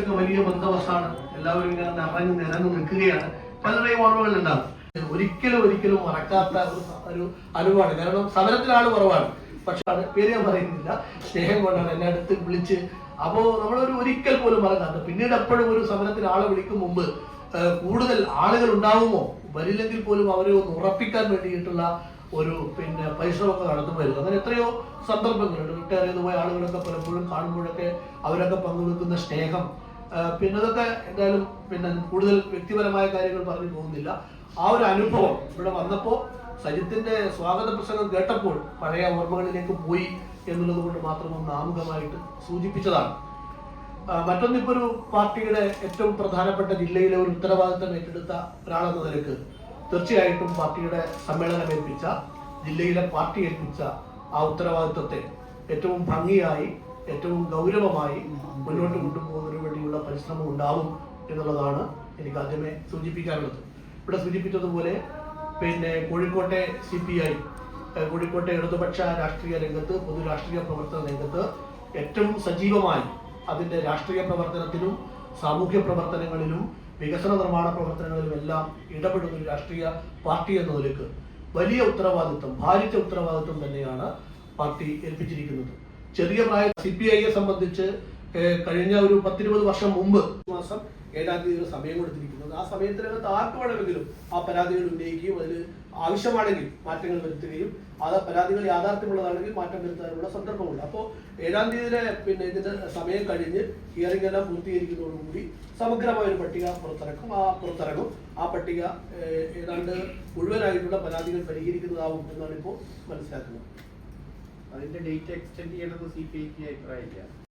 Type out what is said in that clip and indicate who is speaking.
Speaker 1: ഒക്കെ വലിയ ബന്ധവസ്ഥാണ് എല്ലാവരും ഇങ്ങനെ നിറഞ്ഞു നിരന്ന് നിൽക്കുകയാണ്. പലരുടെയും ഓർമ്മകൾ ഉണ്ടാകും ഒരിക്കലും ഒരിക്കലും മറക്കാത്ത ഒരു അനുഭവമാണ് കാരണം സമരത്തിലെ ആൾ കുറവാണ്. പക്ഷെ പേര് ഞാൻ പറയുന്നില്ല. സ്നേഹം കൊണ്ടാണ് എന്നെ അടുത്ത് വിളിച്ച്. അപ്പോ നമ്മളൊരു ഒരിക്കൽ പോലും മറക്കാത്ത പിന്നീട് എപ്പോഴും ഒരു സമരത്തിൽ ആളെ വിളിക്കും മുമ്പ് കൂടുതൽ ആളുകൾ ഉണ്ടാവുമോ? വരില്ലെങ്കിൽ പോലും അവരെ ഒന്ന് ഉറപ്പിക്കാൻ വേണ്ടിയിട്ടുള്ള ഒരു പിന്നെ പരിശ്രമമൊക്കെ നടത്തുമായിരുന്നു. അങ്ങനെ എത്രയോ സന്ദർഭങ്ങളുണ്ട്. റിട്ടയർ പോയ ആളുകളൊക്കെ പലപ്പോഴും കാണുമ്പോഴൊക്കെ അവരൊക്കെ പങ്കുവെക്കുന്ന സ്നേഹം. പിന്നെ അതൊക്കെ എന്തായാലും പിന്നെ കൂടുതൽ വ്യക്തിപരമായ കാര്യങ്ങൾ പറഞ്ഞു പോകുന്നില്ല. ആ ഒരു അനുഭവം ഇവിടെ വന്നപ്പോൾ സജിത്തിന്റെ സ്വാഗത പ്രസംഗം കേട്ടപ്പോൾ പഴയ ഓർമ്മകളിലേക്ക് പോയി എന്നുള്ളത് കൊണ്ട് മാത്രം ഒന്ന് ആമുഖമായിട്ട് സൂചിപ്പിച്ചതാണ്. മറ്റൊന്നിപ്പോ ഒരു പാർട്ടിയുടെ ഏറ്റവും പ്രധാനപ്പെട്ട ജില്ലയിലെ ഒരു ഉത്തരവാദിത്തം ഏറ്റെടുത്ത ഒരാളെന്ന നിലയ്ക്ക് തീർച്ചയായിട്ടും പാർട്ടിയുടെ സമ്മേളനം ഏൽപ്പിച്ച ജില്ലയിലെ പാർട്ടി ഏൽപ്പിച്ച ആ ഉത്തരവാദിത്വത്തെ ഏറ്റവും ഭംഗിയായി ഏറ്റവും ഗൗരവമായി മുന്നോട്ട് കൊണ്ടുപോകുന്നതിന് വേണ്ടിയുള്ള പരിശ്രമം ഉണ്ടാവും എന്നുള്ളതാണ് എനിക്ക് ആദ്യമേ സൂചിപ്പിക്കാനുള്ളത്. ഇവിടെ സൂചിപ്പിച്ചതുപോലെ പിന്നെ കോഴിക്കോട്ടെ സി പി ഐ കോഴിക്കോട്ടെ ഇടതുപക്ഷ രാഷ്ട്രീയ രംഗത്ത് പൊതു രാഷ്ട്രീയ പ്രവർത്തന രംഗത്ത് ഏറ്റവും സജീവമായി അതിന്റെ രാഷ്ട്രീയ പ്രവർത്തനത്തിലും സാമൂഹ്യ പ്രവർത്തനങ്ങളിലും വികസന നിർമ്മാണ പ്രവർത്തനങ്ങളിലും എല്ലാം ഇടപെടുന്ന ഒരു രാഷ്ട്രീയ പാർട്ടി എന്ന നിലയ്ക്ക് വലിയ ഉത്തരവാദിത്വം ഭാരിച്ച ഉത്തരവാദിത്വം തന്നെയാണ് പാർട്ടി ഏൽപ്പിച്ചിരിക്കുന്നത്. ചെറിയ പ്രായ സി പി ഐയെ സംബന്ധിച്ച് കഴിഞ്ഞ ഒരു പത്തിരുപത് വർഷം മുമ്പ് മാസം ഏഴാം തീയതി സമയം കൊടുത്തിരിക്കുന്നത്. ആ സമയത്തിനകത്ത് ആർക്ക് വേണമെങ്കിലും ആ പരാതികൾ ഉന്നയിക്കുകയും അതിൽ ആവശ്യമാണെങ്കിൽ മാറ്റങ്ങൾ വരുത്തുകയും ആ പരാതികൾ യാഥാർത്ഥ്യമുള്ളതാണെങ്കിൽ മാറ്റം വരുത്താനുള്ള സന്ദർഭമുണ്ട്. അപ്പോൾ ഏഴാം തീയതിയിലെ പിന്നെ ഇതിന്റെ സമയം കഴിഞ്ഞ് ഹിയറിംഗ് എല്ലാം പൂർത്തീകരിക്കുന്നതോടുകൂടി സമഗ്രമായ ഒരു പട്ടിക പുറത്തിറക്കും. ആ പുറത്തിറങ്ങും. ആ പട്ടിക ഏതാണ്ട് മുഴുവനായിട്ടുള്ള പരാതികൾ പരിഹരിക്കുന്നതാവും എന്നാണ് ഇപ്പോൾ മനസ്സിലാക്കുന്നത്.
Speaker 2: അതിന്റെ ഡേറ്റ് എക്സ്റ്റെൻഡ് ചെയ്യണമെന്ന് സി പി ഐക്ക് അഭിപ്രായമില്ല.